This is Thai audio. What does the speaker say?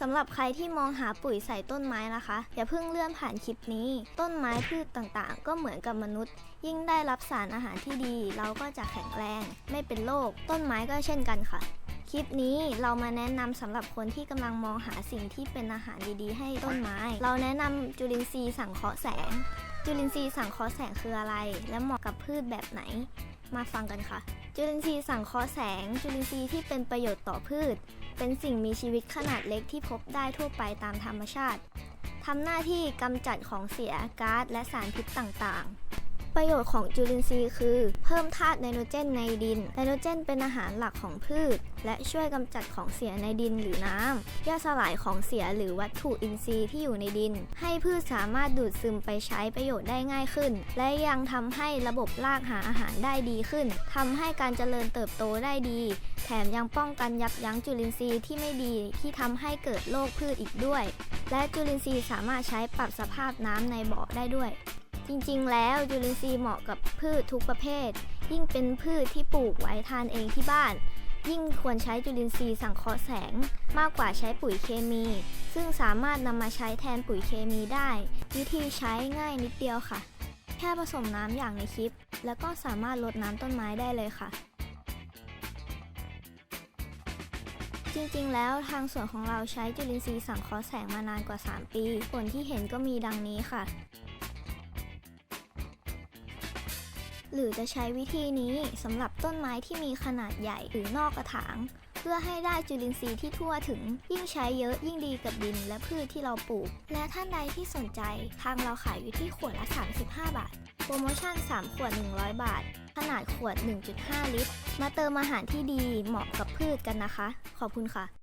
สำหรับใครที่มองหาปุ๋ยใส่ต้นไม้นะคะ อย่าเพิ่งเลื่อนผ่านคลิปนี้ ต้นไม้พืชต่างๆ ก็เหมือนกับมนุษย์ ยิ่งได้รับสารอาหารที่ดี เราก็จะแข็งแรง ไม่เป็นโรคต้นไม้ก็เช่นกันค่ะ คลิปนี้เรามาแนะนำสำหรับคนที่กำลังมองหาสิ่งที่เป็นอาหารดีๆ ให้ต้นไม้ เราแนะนำจุลินทรีย์สังเคราะห์แสง จุลินทรีย์สังเคราะห์แสงคืออะไร และเหมาะกับพืชแบบไหน มาฟังกันค่ะ จุลินทรีย์สังเคราะห์แสง จุลินทรีย์ที่เป็นประโยชน์ต่อพืช เป็นสิ่งมีชีวิตขนาดเล็กที่พบได้ทั่วไปตามธรรมชาติทำหน้าที่กำจัดของเสียก๊าซและสารพิษต่างๆ ประโยชน์ของจุลินทรีย์คือ เพิ่มธาตุไนโตรเจนในดิน ไนโตรเจนเป็นอาหารหลักของพืช และช่วยกำจัดของเสียในดินหรือน้ำย่อยสลายของเสียหรือวัตถุอินทรีย์ที่อยู่ในดิน ให้พืชสามารถดูดซึมไปใช้ประโยชน์ได้ง่ายขึ้น และยังทำให้ระบบรากหาอาหารได้ดีขึ้นทำให้การเจริญเติบโตได้ดี แถมยังป้องกันยับยั้งจุลินทรีย์ที่ไม่ดีที่ทำให้เกิดโรคพืชอีกด้วย และจุลินทรีย์สามารถใช้ปรับสภาพน้ำในบ่อได้ด้วย จริงๆ แล้วจุลินทรีย์เหมาะกับพืชทุกประเภท ยิ่งเป็นพืชที่ปลูกไว้ทานเองที่บ้าน ยิ่งควรใช้จุลินทรีย์สังเคราะห์แสง มากกว่าใช้ปุ๋ยเคมี ซึ่งสามารถนำมาใช้แทนปุ๋ยเคมีได้ วิธีใช้ง่ายนิดเดียวค่ะ แค่ผสมน้ำอย่างในคลิป แล้วก็สามารถรดน้ำต้นไม้ได้เลยค่ะจริงๆ แล้วทางสวนของเราใช้จุลินทรีย์สังเคราะห์แสงมานานกว่า 3 ปี ผลที่เห็นก็มีดังนี้ค่ะ หรือจะใช้วิธีนี้สำหรับต้นไม้ที่มีขนาดใหญ่หรือนอกกระถาง เพื่อให้ได้จุลินทรีย์ที่ทั่วถึง ยิ่งใช้เยอะยิ่งดีกับดินและพืชที่เราปลูก และท่านใดที่สนใจ ทางเราขายอยู่ที่ขวดละ 35 บาท โปรโมชั่น 3 ขวด 100 บาท ขนาดขวด 1.5 ลิตร มาเติมอาหารที่ดีเหมาะกับพืชกันนะคะ ขอบคุณค่ะ